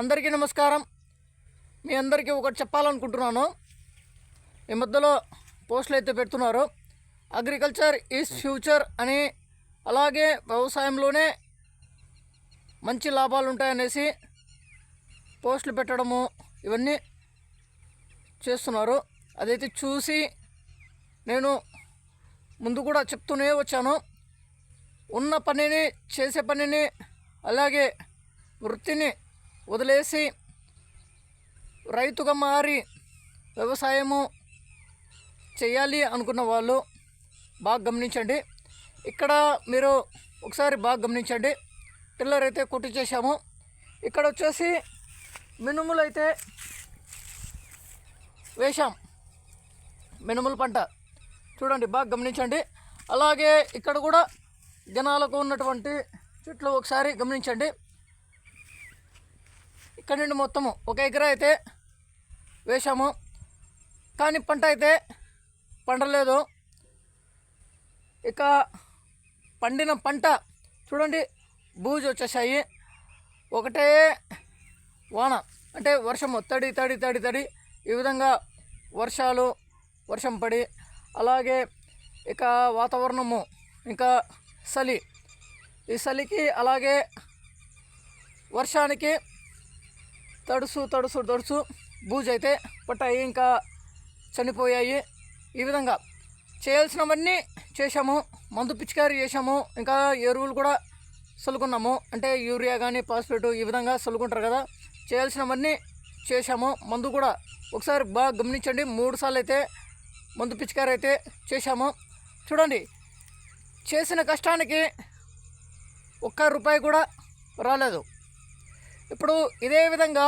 అందరికీ నమస్కారం. మీ అందరికీ ఒకటి చెప్పాలనుకుంటున్నాను. ఈ మధ్యలో పోస్టులు అయితే పెడుతున్నారు. అగ్రికల్చర్ ఈజ్ ఫ్యూచర్ అని అలాగే వ్యవసాయంలోనే మంచి లాభాలు ఉంటాయనేసి పోస్టులు పెట్టడము ఇవన్నీ చేస్తున్నారు. అదైతే చూసి నేను ముందు కూడా చెప్తూనే వచ్చాను. ఉన్న పనిని చేసే పనిని అలాగే వృత్తిని వదిలేసి రైతుగా మారి వ్యవసాయము చేయాలి అనుకున్న వాళ్ళు బాగా గమనించండి. ఇక్కడ మీరు ఒకసారి బాగా గమనించండి. పిల్లర్ అయితే కొట్టి చేసాము ఇక్కడ వచ్చేసి మినుములు అయితే వేశాం. మినుముల పంట. చూడండి బాగా గమనించండి. అలాగే ఇక్కడ కూడా జనాలకు ఉన్నటువంటి చెట్లు ఒకసారి గమనించండి. ఇక్కడ నుండి మొత్తము ఒక ఎకరా అయితే వేశాము. కానీ పంట అయితే పండలేదు. ఇక పండిన పంట చూడండి బూజు వచ్చేసాయి. ఒకటే వాన అంటే వర్షము తడి తడి తడి తడి. ఈ విధంగా వర్షాలు వర్షం పడి అలాగే ఇక వాతావరణము ఇంకా చలి. ఈ చలికి అలాగే వర్షానికి తడుసు తడుసు తడుసు. బూజు అయితే పట్టాయి ఇంకా చనిపోయాయి. ఈ విధంగా చేయాల్సినవన్నీ చేశాము. మందు పిచికారీ చేశాము. ఇంకా ఎరువులు కూడా చల్లుకున్నాము అంటే యూరియా కానీ ఫాస్ఫేట్ ఈ విధంగా చల్లుకుంటారు కదా. చేయాల్సినవన్నీ చేశాము. మందు కూడా ఒకసారి బాగా గమనించండి. మూడు సార్లు అయితే మందు పిచికారీ అయితే చేశాము. చూడండి చేసిన కష్టానికి ఒక్క రూపాయి కూడా రాలేదు. ఇప్పుడు ఇదే విధంగా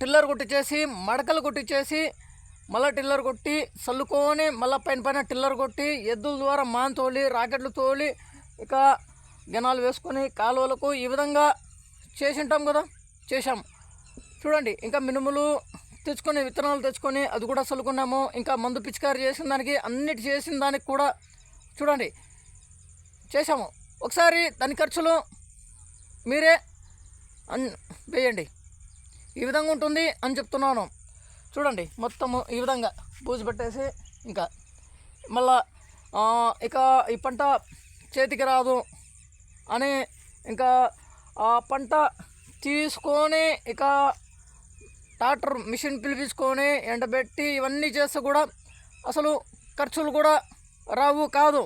టిల్లర్ కొట్టించేసి మడకలు కొట్టించేసి మళ్ళీ టిల్లర్ కొట్టి చల్లుకొని మళ్ళీ పైన పైన టిల్లర్ కొట్టి ఎద్దుల ద్వారా మాన్ తోలి రాకెట్లు తోలి ఇక గనాలు వేసుకొని కాలువలకు ఈ విధంగా చేసి ఉంటాం కదా? చేశాం. చూడండి ఇంకా మినుములు తెచ్చుకొని విత్తనాలు తెచ్చుకొని అది కూడా చల్లుకున్నాము ఇంకా మందు పిచికారి చేసిన దానికి అన్నిటి చేసిన దానికి కూడా చూడండి చేశాము. ఒకసారి దాని ఖర్చులు మీరే అన్ వేయండి. ఈ విధంగా ఉంటుంది అని చెప్తున్నాను. చూడండి మొత్తము ఈ విధంగా పూజ పెట్టేసి ఇంకా మళ్ళా ఇక ఈ పంట చేతికి రాదు అని ఇంకా ఆ పంట తీసుకొని ఇక ట్రాక్టర్ మిషన్ పిలిపించుకొని ఎండబెట్టి ఇవన్నీ చేస్తే కూడా అసలు ఖర్చులు కూడా రావు కాదు.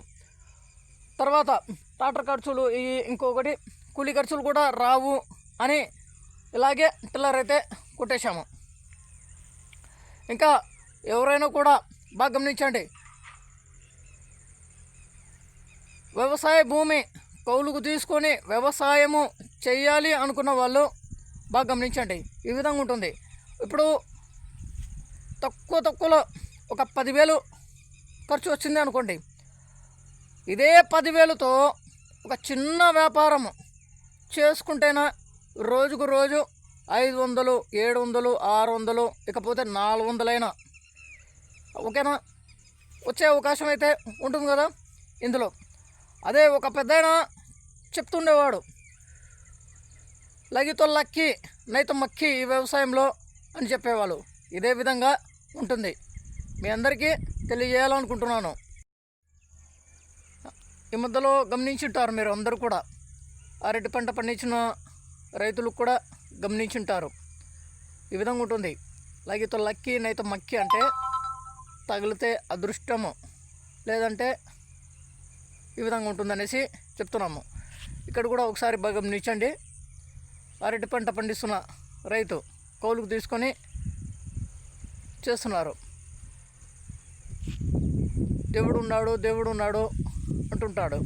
తర్వాత ట్రాక్టర్ ఖర్చులు ఈ ఇంకొకటి కూలీ ఖర్చులు కూడా రావు. అని ఇలాగే టిల్లర్ అయితే కొట్టేశాము. ఇంకా ఎవరైనా కూడా బాగా గమనించండి. వ్యవసాయ భూమి కౌలుకు తీసుకొని వ్యవసాయము చేయాలి అనుకున్న వాళ్ళు బాగా గమనించండి. ఈ విధంగా ఉంటుంది. ఇప్పుడు తక్కువ తక్కువలో ఒక పదివేలు ఖర్చు వచ్చింది అనుకోండి. ఇదే పదివేలతో ఒక చిన్న వ్యాపారం చేసుకుంటేనా రోజుకు రోజు ఐదు వందలు ఏడు వందలు ఆరు వందలు ఇకపోతే నాలుగు వందలైనా. ఓకేనా? వచ్చే అవకాశం అయితే ఉంటుంది కదా ఇందులో. అదే ఒక పెద్దాయన చెప్తుండేవాడు. లగితో లక్కి నైతో మక్కి ఈ వ్యవసాయంలో అని చెప్పేవాళ్ళు. ఇదే విధంగా ఉంటుంది. మీ అందరికీ తెలియజేయాలనుకుంటున్నాను. ఈ మధ్యలో గమనించుంటారు మీరు అందరూ కూడా. అరటి పంట పండించిన రైతులు కూడా గమనించుంటారు. ఈ విధంగా ఉంటుంది. లగితో లక్కి నైతో మక్కి అంటే తగిలితే అదృష్టము. లేదంటే ఈ విధంగా ఉంటుందనేసి చెప్తున్నాము. ఇక్కడ కూడా ఒకసారి బాగా గమనించండి. అరటి పంట పండిస్తున్న రైతు కౌలుకు తీసుకొని చేస్తున్నారు. దేవుడు ఉన్నాడు దేవుడు ఉన్నాడు అంటుంటాడు.